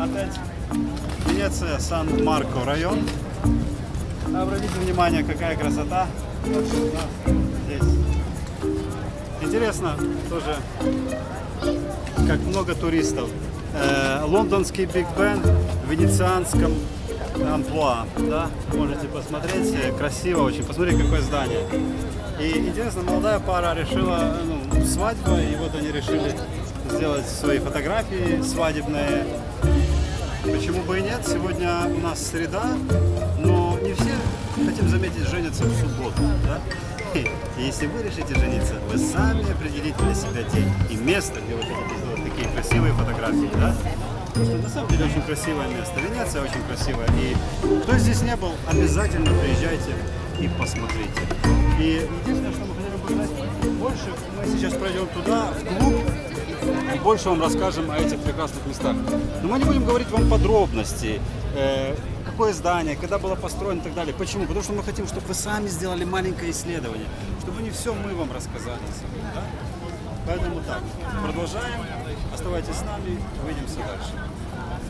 опять Венеция, Сан-Марко район. Обратите внимание, какая красота здесь. Интересно тоже, как много туристов. Э, лондонский Биг Бен в венецианском амплуа. Да? Можете посмотреть, э, красиво очень. Посмотри, какое здание. И интересно, молодая пара решила, ну, свадьба, и вот они решили сделать свои фотографии свадебные. Почему бы и нет? Сегодня у нас среда, но не все, хотим заметить, женятся в субботу. Да? И если вы решите жениться, вы сами определите для себя день и место, где вы хотите сделать такие красивые фотографии. Да? Потому что на самом деле очень красивое место. Венеция очень красивая. И кто здесь не был, обязательно приезжайте и посмотрите. И единственное, что мы хотели бы узнать больше, мы сейчас пройдем туда, в клуб, больше вам расскажем о этих прекрасных местах. Но мы не будем говорить вам подробности, э, какое здание, когда было построено и так далее. Почему? Потому что мы хотим, чтобы вы сами сделали маленькое исследование, чтобы не все мы вам рассказали. да? Поэтому так, продолжаем, оставайтесь с нами, увидимся дальше.